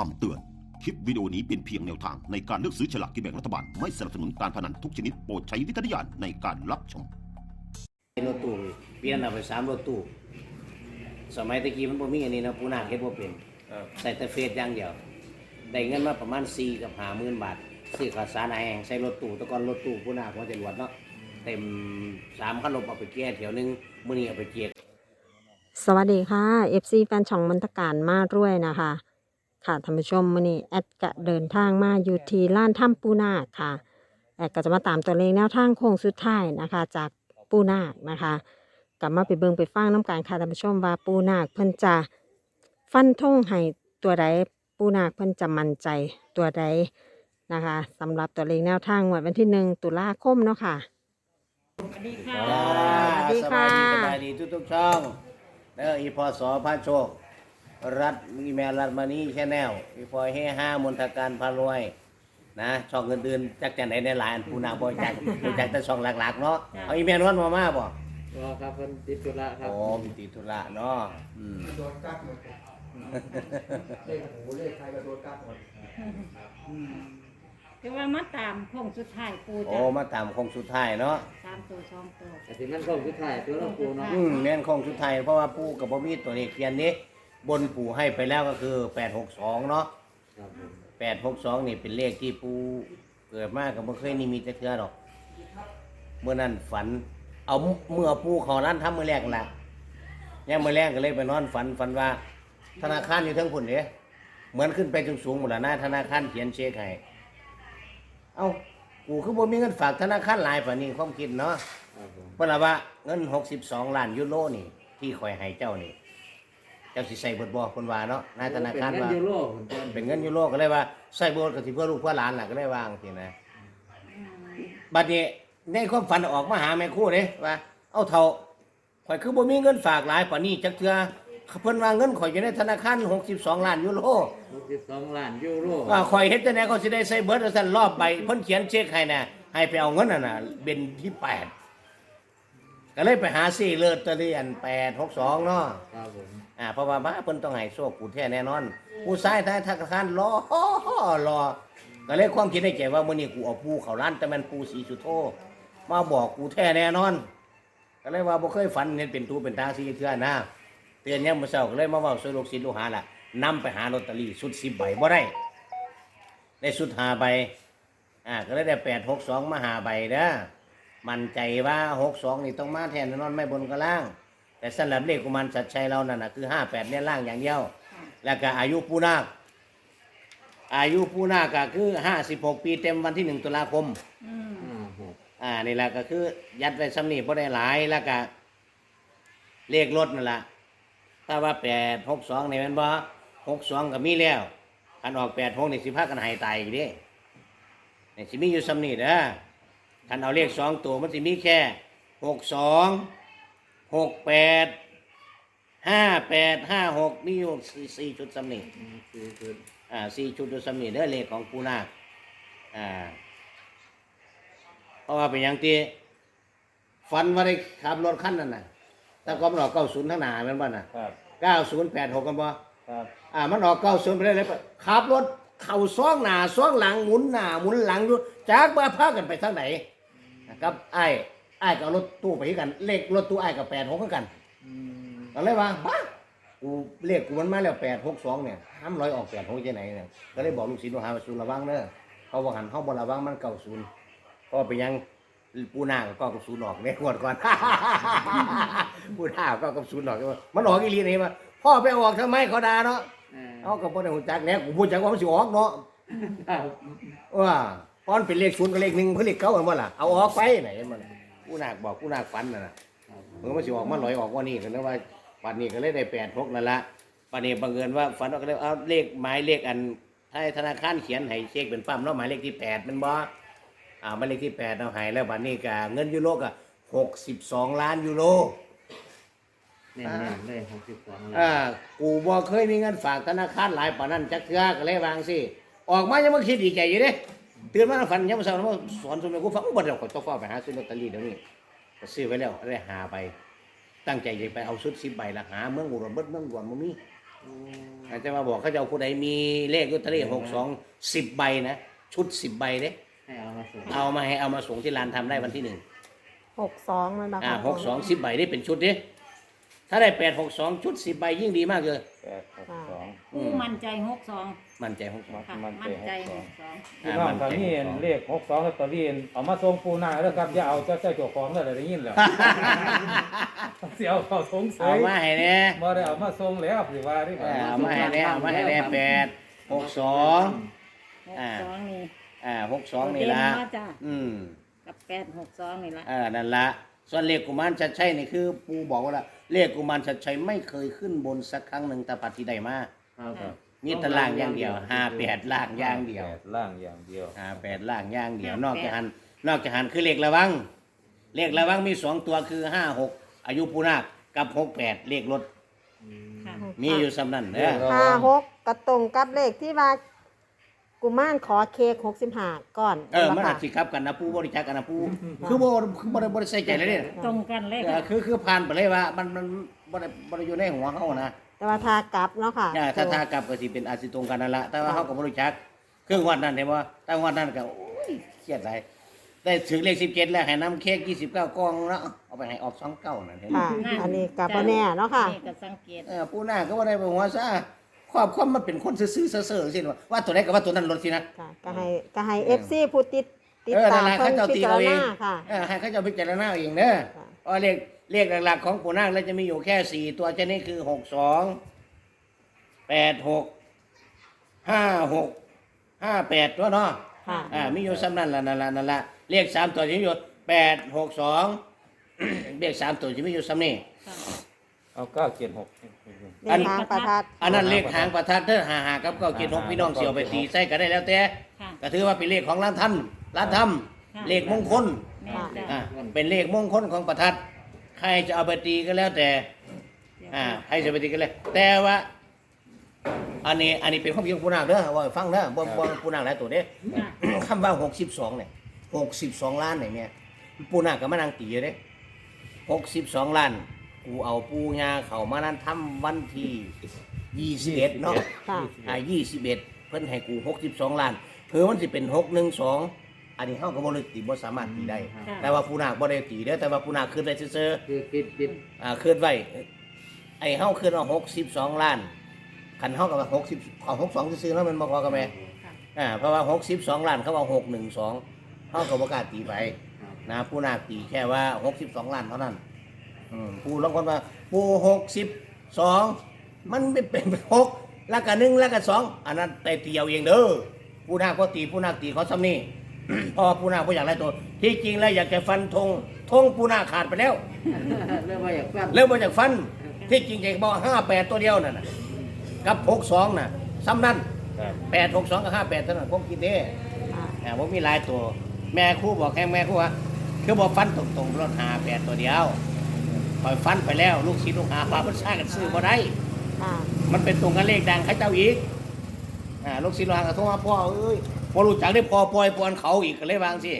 คำเตือน คลิปวิดีโอนี้เป็นเพียงแนวทางในการเลือกซื้อฉลากกินแบ่งรัฐบาล ไม่สนับสนุนการพนันทุกชนิดโปรดใช้วิจารณญาณในการรับชม รถตู้เปลี่ยนเอาไปสามรถตู้สมัยตะกี้มันบ่มีอันนี้นะปูนาคเฮ็ดบ่เป็นใส่แต่เฟซอย่างเดียวได้เงินมาประมาณ4กับ5หมื่นบาทซื้อข้าวสารอาแห้งใส่รถตู้แตะกอนรถตู้ปูนาคของจรวดเนาะเต็มสามคันรถเอาไปแก้แถวหนึงมื้อนี้เอาไปเกีย สวัสดีค่ะ FC แฟนช่องมันตการมาด้วยนะคะ ค่ะท่านผู้ชมมื้อนี้แอดกะเดินทางมาอยู่ที่ล้านถ้ำปูนาคค่ะแอดก็จะมาตามตัวเลขแนวทางโค้งสุดท้ายนะคะ จากปูนาคนะคะกลับมาไปเบิ่งไปฟังน้ำการค่ะท่านผู้ชมว่าปูนาคเพิ่นจะฟันธงให้ตัวใดปูนาคเพิ่นจะมั่นใจตัวใดนะคะสำหรับตัวเลขแนวทางงวดวันที่หนึ่งตุลาคมเนาะค่ะ สวัสดีสวัสดีค่ะ สบายดีทุกๆช่อง แล้วอีพอสอพาโชค รัฐอีเมลรัฐมานี้แชนแนลอีพอเฮห้ามนทการพารวย นะช่องอื่นๆจักจังไหนในหลายอันปูนาบ่จักบ่จักแต่ช่องหลักๆเนาะเอาอีเมลนวลมามาบ่รอครับเพิ่นติดธุระครับโอ้มีติดธุระเนาะอืมโดนกัดหมดเลขหูเลขใครก็โดนกัดหมดแต่ว่ามาตามโค้งสุดท้ายปูโอ้จ้ะมาตามโคงสุดท้ายเนาะสามตัวสองตัวแต่ที่มันก็คือถ่ายตัวเราปูเนาะอืมแม่นโคงสุดท้ายเพราะว่าปู่กับบ่มีตัวเลขเขียนนี้ บนปู่ให้ไปแล้วก็คือ862เนาะครับผม862นี่เป็นเลขที่ปู่เกิดมาก็บ่เคยนิมิตจักเทื่อดอก เมื่อนั้นฝัน เอาเมื่อปู่เขาร้านทำมื้อแรกนั่นล่ะยามมื้อแรกก็เลยไปนอนฝันฝันว่า ธนาคารอยู่เทั้งพุ่นเด้เหมือนขึ้นไปสูงๆหมดแล้วนะธนาคารเขียนเช็คให้เอ้ากูคือบ่มีเงินฝากธนาคารหลายปานนี้ความคิดเนาะ ครับผม เพิ่นว่าว่าเงิน 62 ล้านยูโรนี่ ที่ข่อยให้เจ้านี่ เจ้าสิใส่เบิดบ่เพิ่นว่าเนาะนายธนาคารเป็นว่าเงินยูโรผมต้นเป็นเงินยูโรก็เลยว่าใส่เบิดก็สิเพื่อลูกเพื่อหลานล่ะก็เลยว่าจังซี่นะบัดนี้ในความฝันออกมาหาแม่ครูเด้ว่า เอาเท่าข่อยคือบ่มีเงินฝากหลายปานนี้จักเทื่อเพิ่นว่าเงินข่อยอยู่ในธนาคาร62 ล้านยูโรหกสิบสองล้านยูโรว่าข่อยเฮ็ดจังได๋เขาสิได้ใส่เบิดว่าซั่นรอบใบเพิ่นเขียนเช็คให้น่ะให้ไปเอาเงินนั่นน่ะเป็นที่แปด ก็เลยไปหาซื้อเลอตเตอรี่อัน862เนาะครับผมอ่าเพราะว่าบ้าเพิ่นต้องให้โชคกูแท้แน่นอน ผู้ชายท้ายธนาคารรอรอ ก็เลยความคิดในใจว่ามื้อนี้กูเอาปูเข้าร้านแต่มันปูสีสุโธมาบอกกูแท้แน่นอน ก็เลยว่าบ่เคยฝันเห็นเป็นตูเป็นตาสีเทื่อนะเตือนยามมื้อเช้าก็เลยมาเว้าสู่ลูกศิษย์ลูกหาล่ะนำไปหาลอตเตอรี่ชุด10ใบบ่ได้ได้ชุด5ใบอ่าก็เลยได้862มาห้าใบเด้อ มั่นใจว่า62นี่ต้องมาแทนแน่นอนไม่บนก็ล่าง แต่สำหรับเลขกุมารสัจชัยเรานั่นนะคือห้าแปดเนี่ยล่างอย่างเดียว แล้วก็อายุปูนาคอายุปูนาคก็คือห้าสิบหกปีเต็มวันที่หนึ่งตุลาคม อืมห้าหกอ่านี่แหละก็คือยัดไว้ซ้ำนี่พอได้หลายแล้วก็เลขรถนั่นแหละถ้าว่าแปดหกสองนี่แมันบ่หกสองก็มีแล้วอันออกแปดหกนี่สิพากันใหายตายอีกเด้นี่สิมีอยู่ซ้ำนี่เด้อ คันเอาเลขสองตัวมันสิมีแค่หกสองหกแปดห้าแปดห้าหกมีอยู่สี่สี่ชุดสำนีสี่จุดอ่าสี่ชุดสำนีเด้อเลขของปูนาคอ่าเพราะว่าเป็นอย่างที่ฟันว่าได้ขับรถคันนั้นน่ะแต่ก็มันออกเก้าศูนย์ทั้งหนาแมันบ้าน่ะครับเก้าศูนย์แปดหกกันบ่ครับอ่ามันออกเก้าศูนย์ไปได้เลยขับรถเข่าซ้องหน้าซ้องหลังหมุนหน้าหมุนหลังอยู่จากมาพากันไปทางไหน นะครับไอ้ไอ้ายก็เอารถตู้ไปคือกัน เลขรถตู้ไอ้ายกับแปดหกคือกันอืมก็เลยว่าบ้ากูเรียกกูมันมาแล้วแปดหกสองเนี่ยห้ามร้อยออกแปดหกจะไหนเนี่ยก็เลยบอกลูกศิษย์ลูกหาว่าศูนย์ระวังเนอะเขาบอกหันเขาบอระวังมันเก่าศูนย์เพราะว่าไปยังปูนาก็กับศูนย์ออกเนี่ยงวดก่อน ปูนาก็กับศูนย์ออกมันออกอีหลีนี่มาพ่อไปออกทำไมเขาด่าเนาะ เออเอากับพ่อในหุ่นจักเนี่ยกูพูดจักว่ามันสิออกเนาะ ครับว่า พอนเป็นเลขศูนย์กับเลขหนึ่งเพื่อเลขเก้าเหมือนว่าล่ะเอาออกไปไหนมันปูนาบอกปูนาฝันน่ะนะครับมันก็มาสิออกมาลอยออกว่านี่กันนะว่าปัดนี้ก็เลยได้แปดหกนั่นละปัดนี้บังเอิญว่าฝันว่าก็เลยเอาเลขหมายเลขอันให้ธนาคารเขียนให้เช็คเป็นปั๊มเนาะหมายเลขที่แปดมันบ่อ่าหมายเลขที่แปดเอาให้แล้วบัดนี้ก็เงินยูโรก็หกสิบสองล้านยูโรเน้นๆเลยหกสิบสองล้าอ่านกูบ่เคยมีเงินฝากธนาคารหลายปานนั้นจักเทื่อก็เลยวางสิ ออกมายังมาคิดดีใจอยู่เด้ ตื่นมาฝันยังมาเช้ามาสอนสมัยกูฟังบ่ได้ก็ต้องฟ้าไปหาซื้อลอตเตอรี่เดี๋ยวนี้ก็ซื้อไว้แล้วได้หาไป ตั้งใจจะไปเอาชุดสิบใบละหาเมืองอุดรเบิดเมืองอุดรบ่มีอาจจะมาบอกเขาจะเอาผู้ใดมีเลขลอตเตอรี่หกสองสิบใบนะชุดสิบใบเด้ให้เอามาส่งเอามาให้เอามาส่งที่ร้านทำได้วันที่หนึ่งหกสองมันแบบอ่าหกสองสิบใบได้เป็นชุดดิ ถ้าได้แปดหกสองชุดสิบใบยิ่งดีมากเลย แปดหกสองผู้มั่นใจหกสองมั่นใจหกสอง ค่ะมั่มั่นนใจใจหหกกสสอองงพี่น้องตอนนี้เลขหกสองกับตอรี่เอามาส่งปูนาแล้วครับอย่าเอาเจ้าเจ้าเจ้าของแล้วได้ยินแล้วเสียวเขาสงสัเอายมาให้เนี่ยบ่ได้เอามาส่งแล้วสิว่าที่เอามาให้เนี่ยเอามาให้เนี่ยแปดหกสองหกอ่าสองนี่อ่าหกสองนี่ละเด่เาจ้ะอืมกับแปดหกสองนี่ละ อ่านั่นละส่วนเลขกุมารชัดชัยนี่คือปูบอกว่าละ เลขกุมารชัดชัยไม่เคยขึ้นบนสักครั้งหนึ่งแต่ปัจจุบันมาครับมีแตล่างอย่างเดียวห้าแปดล่างอย่างเดียวแปดล่างอย่างเดียวห้าแปดล่างอย่างเดียว นอกจากหันนอกจากหันคือเลขระวังเลขระวังมีสองตัวคือห้าหกอายุปูนาคกับหกแปดเลขรถค่ะมีอยู่สำนั่นเด้อ ห้าหกกระตรงกับเลขที่ว่า กุมารขอเค้กหกสิบห้าก่อนเออมันอาค่ะจสิครับกันนะปูบริจาคกันนะปูคือบ่คือบ่ได้บ่ได้ใส่ใจเลยเนี่ยตรงกันเลยเออค่ะคือคือผ่านไปเลยว่า มันมันบ่ได้บ่ได้อยู่ในหัวเขานะแต่ว่าทากลับเนาะค่ะ อ่าถ้าถ้ากลับก็สิเป็นอาจสิตรงกันนั่นละแต่ว่าเขาก็บ่รู้จักครึ่งวันนั้นเห็นบ่แต่วันนั้นก็โอ้ยเครียดหลายได้ถึงเลข17แล้วให้นำเค้ก29กล่องเนาะเอาไปให้ออก29นั่นเห็นบ่ค่ะ อันนี้กับพ่แน่เนาะค่ะ นี่ก็สังเกต เออปูหน้าก็บ่ได้ไปหัวซะ ความความมันเป็นคนซื่อๆเซ่อๆสิว่าว่าตัวไหนก็ว่าตัวนั้นลดสินะ ค่ะก็ให้ก็ให้เอฟซีผู้ติดติดเออตามนั่นแหละเพิ่นเขาเจ้าพิตีจารเอาเอง ณาค่ะ เออให้เขาเจะพิจารณาเอาเองเด้อค่ะเพราะเลขเลขหลักๆของปู่นาคแล้วจะมีอยู่แค่สี่ตัวเช่นนี้คือหกสองแปดหกห้าหกห้าแปดตัวเนาะ ค่ะ อ่ามีอยู่ซ้ำนั่นละนั่นละนั่นละเลขสามตัวจะมีอยู่แปดหกสอง เลขสามตัวจะมีอยู่ซ้ำนี่ค่ะเอาเก้าเจ็ดหก เลขทางประทัดอันนั้นเลขหางประทัดเด้อหาหากับเก้าเกียรติหกพี่น้องเสี่ยวไปตีใส่ก็ได้แล้วแต่ค่ะ ก็ถือว่าเป็นเลขของร้านท่านร้านธรรมค่ะเลขมงคลแม่จ้ะอ่าเป็นเลขมงคลของประทัดใครจะเอาไปตีก็แล้วแต่ อ่าใครจะไปตีก็แล้วแต่ว่า อันนี้อันนี้เป็นความคิดของผู้นาคเด้อว่าให้ฟังเด้อบ่บ่ผู้นาคหลายตัวเด้ค่ะคำว่า62เนี่ย62 ล้านเนี่ยเนี่ยผู้นาคก็มานั่งตีอยู่เด้62 ล้าน กูเอาปูญาเขามานั่นทำวันที่21เนาะค่ะ อ่า21เพิ่นให้กู62ล้านเผื่อมันสิเป็น612อันนี้เฮาก็บ่ได้ตีบ่สามารถตีได้ ค่ะ แต่ว่าผู้นาคบ่ได้ตีเด้อแต่ว่าผู้นาคขึ้นได้ซื่อคือปิดปิดๆอ่าขึ้นไว้ไอ้เฮาขึ้นเอา62ล้านคันเฮาก็ว่า60เอา62ซื่อๆแล้วมันบ่พอกันแม่ค่ะอ่าเพราะว่า62ล้านเขาเอา612เฮาก็บ่กล้าตีไปนะผู้นาคตีแค่ว่า62ล้านเท่านั้น อืมผู้ลางคนว่าผู้62มันไม่เป็น6แล้วก็1แล้วก็2อันนั้นแต่ตีเอาเองเด้อผู้นาคก็ตีผู้นาคตีเขาซ้ำนี่เพราะว่าผู้นาคบ่อยากได้ตัว ที่จริงแล้วอยากจะฟันธงธงผู้นาคขาดไปแล้ว เริ่มมาอยากฟันเริ่มมาจากฟัน ที่จริงใจบอกห้าแปดตัวเดียวนั่นน่ะกับหกสองน่ะซ้ำนั่นครับแปดหกสองกับห้าแปดเท่านั้นผมคิดเด้ค่ะแต่ผมมีหลายตัว แม่ครู่บอกแค่แม่ครู่ว่าคือบอกฟันตรงๆรถหาแปดตัวเดียว ปล่อยฟันไปแล้ว ลูกศิษย์ลูกหาพาพุทธากันซื้อมาได้ ค่ะมันเป็นตรงกันเลขดังให้เจ้าอีกอ่าลูกศิษย์ลูกหาก็โทรมาพ่อเอ้ยพอรู้จักได้พอปล่อยปอนเขาอีกก็เลยวางสิ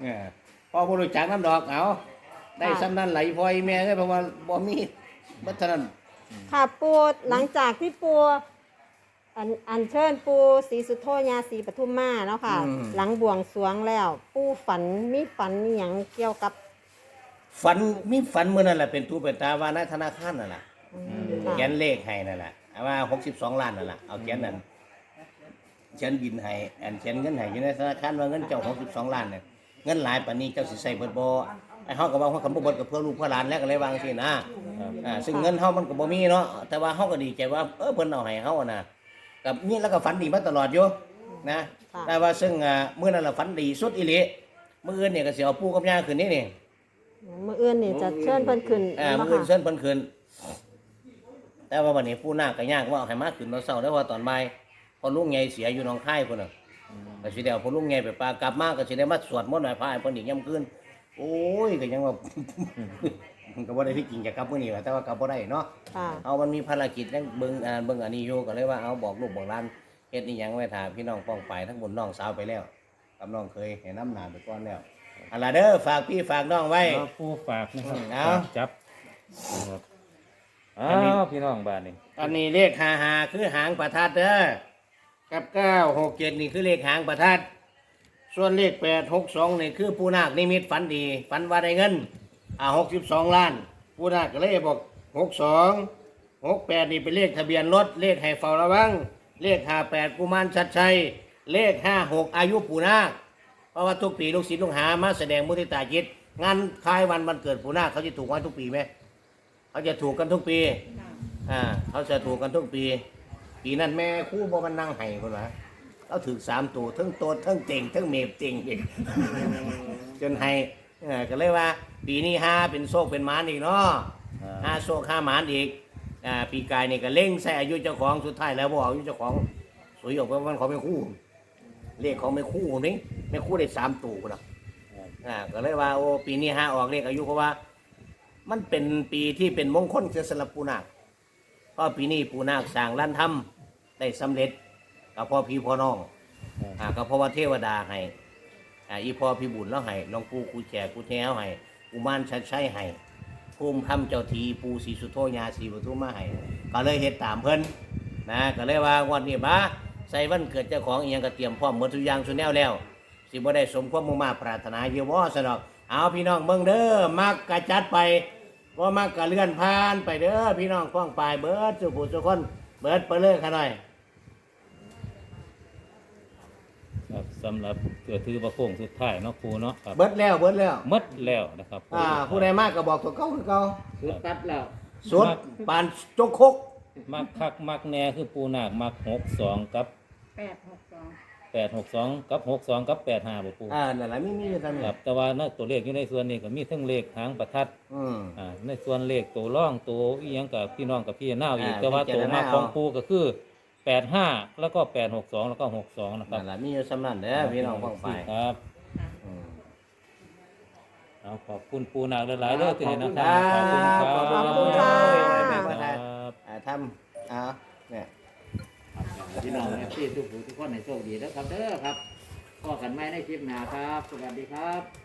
เออพอบ่รู้จักน้ำดอกเอาได้ซ้ำนั้นไหลพลอยแม่ก็เพราะว่าบ่มีบัตรนั้นค่ะปูหลังจากที่ปูอันอันเชิญปูศรีสุโธยาศรีปทุมมาเนาะค่ะ หลังบวงสรวงแล้ว ปูฝันมีฝันอหย่างเกี่ยวกับ ฝันมีฝันเมื่อนั่นแหละเป็นตูเป็นตาว่าในธนาคารนั่นแหละอืมค่ะเขียนเลขให้นั่นแหละเอาว่าหกสิบสองล้านนั่นแหละเอาเขียนนั่นเขียนบินให้อันเขียนเงินให้อยู่ในธนาคารว่าเงินเจ้าหกสิบสองล้านเนี่ยเงินหลายปานนี้เจ้าสิใส่เบิดบ่ไอ้เฮาก็ว่าเฮาคำบ่เบิดกับเพื่อลูกเพื่อหลานแล้วก็เลยวางสินะอ่าซึ่งเงินเฮามันก็บ่มีเนาะแต่ว่าเฮาก็ดีใจว่าเออเพิ่นเอาให้เฮาอะนะกับนี่แล้วก็ฝันดีมาตลอดอยู่นะค่ะแต่ว่าซึ่งอ่ามื้อนั้นละฝันดีสุดอีหลีมื้ออื่นเนี่ยก็สิเอาปู่กับย่าขึ้นนี่นี่ มื่ออื่นนี่จะเชิญเพิ่นขึ้นอ่าเนาะมือค่ะเส้นเพิ่นคืนแต่ว่าวันนี้ผู้นาคก็ยากว่าเอาให้มาขึ้นตอนเช้าได้อว่าตอนบ่ายพอลุงใหญ่เสียอยู่หนองคายพุ่นน่ะก็สิได้เอาพอลุงใหญ่ไปปลากลับมาก็สิได้มาสวดมนต์ไหว้พระให้เพิ่นอีกยามคืนโอ้ยก็ยังว่ามันก็บ่ได้ที่จริงจะกลับมื้อนี้แหละแต่ว่ากลับบ่ได้เนาะค่ะเอามันมีภารกิจยังเบิ่งอ่าเบิ่งอันนี้อยู่ก็เลยว่าเอาบอกลูกบอกหลานเฮ็ดอีหยังไว้ถ้าพี่น้องป้องไปทั้งบนน้องสาวไปแล้วกับน้องเคยให้น้ำหน้าไปก่อนแล้ว อันล่ะเด้อฝากพี่ฝากน้องไว้ เอาผู้ฝากนะครับเอา ฝากจับนะครับอ้าวพี่น้องบ้านนี่อันนี้เลขหาหาคือหางประทัดเด้อกับเก้าหกเจ็ดนี่คือเลขหางประทัด ส่วนเลขแปดหกสองนี่คือปูนาคนิมิตฝันดี ฝันว่าได้เงิน อ่าหกสิบสองล้านปูนาคก็เลยบอกหกสองหกแปดนี่เป็นเลขทะเบียนรถ เลขให้เฝ้าระวัง เลขห้าแปดกุมารชัดชัย เลขห้าหกอายุปูนาค เพราะว่าทุกปีลูกศิษย์ลูกหามาแสดงมุทิตาจิต งานคล้ายวันวันเกิดปูนาคเขาจะถูกไว้ทุกปีไหมเขาจะถูกกันทุกปีค่ะอ่า เขาจะถูกกันทุกปี ปีนั้นแม่ครู่บ่มันนั่งไห้คนละเขาถือสามตัวทั้งโตดทั้งเต่งทั้งเมบเต่งอีกจนให้เออก็เลยว่า ปีนี้ห้าเป็นโชคเป็นหมานอีกเนาะห้าโชคห้าหมานอีกอ่าปีกายนี่ก็เล่งใส่อายุเจ้าของสุดท้ายแล้วบ่เอาอายุเจ้าของสวยออกไปมันเขาไม่คู่ เลขเขาไม่คู่นี่ไม่คู่ได้สามตัวคนละอ่าก็เลยว่าโอ้ปีนี้ห้าออกเลขอายุเพราะว่า มันเป็นปีที่เป็นมงคลเสียสำหรับปูนาคเพราะปีนี้ปูนาคสร้างร้านทำได้สำเร็จกับพ่อพี่พ่อน้องอ่าก็เพราะว่าเทวดาให้อ่าอีพ่อพี่บุญแล้วให้หลวงปู่กูแจกูแท้ให้อุมานชัดชัยให้ภูมิธรรมเจ้าทีปูศรีสุโธญาศรีปทุมมาให้ก็เลยเฮ็ดตามเพิ่นนะก็เลยว่างวันนี้มา ใส่วันเกิดเจ้าของอีหยังก็เตรียมพร้อมหมดทุกอย่างสุดแนวแล้ว สิบ่ได้สมความมุ่งมาปรารถนาเยอะว่าสนอกเอาพี่น้องเบิ่งเด้อมักกะจัดไปว่ามักกะเลื่อนผ่านไปเด้อพี่น้องฟ้องปลายเบิดสุผู้สุคนเบิดไปเลยค่ะหน่อย ครับสำหรับเกิดถือว่าโค้งสุดท้ายเนาะครูเนาะครับเบิดแล้วเบิดแล้วหมดแล้วนะครับอ่าผู้ใดมากก็บอกตัวเก่าคือเก่าสุดตัดแล้วสุดปานจกคก มักคักมักแน่คือปูนาคมักหกสองกับ แปดหกสองแปดหกสองกับหกสองกับแปดห้าบ่ปูอ่านั่นแหละมีมีอยู่ทำคนี่รับ แต่ว่าในตัวเลขอยู่ในส่วนนี้ก็มีทั้งเลขหางประทัดอืม อ่าในส่วนเลขตัวร่องตัวอีหยังกับพี่น้องกับพี่น้าอีกอ่าแต่ว่าพิจารตัวณามาเอาของปูก็คือแปดห้าแล้วก็แปดหกสองแล้วก็หกสองนะครับนั่นแหละมีอยู่สำนันเด้อพี่น้องฟ้องปลายครับค่ะอืม เอาขอบคุณปูนาคหลายๆเด้อที่ให้แนะนำขอบคุณครับขอบคุณขอบคุคณรับครับครับ อ่าทำอ่าเนี่ย พี่น้องแฮปปี้ทุกผู้ทุกคนในโชคดีแล้วครับเด้อครับก็กันไม่ในคลิปหน้าครับ สวัสดีครับ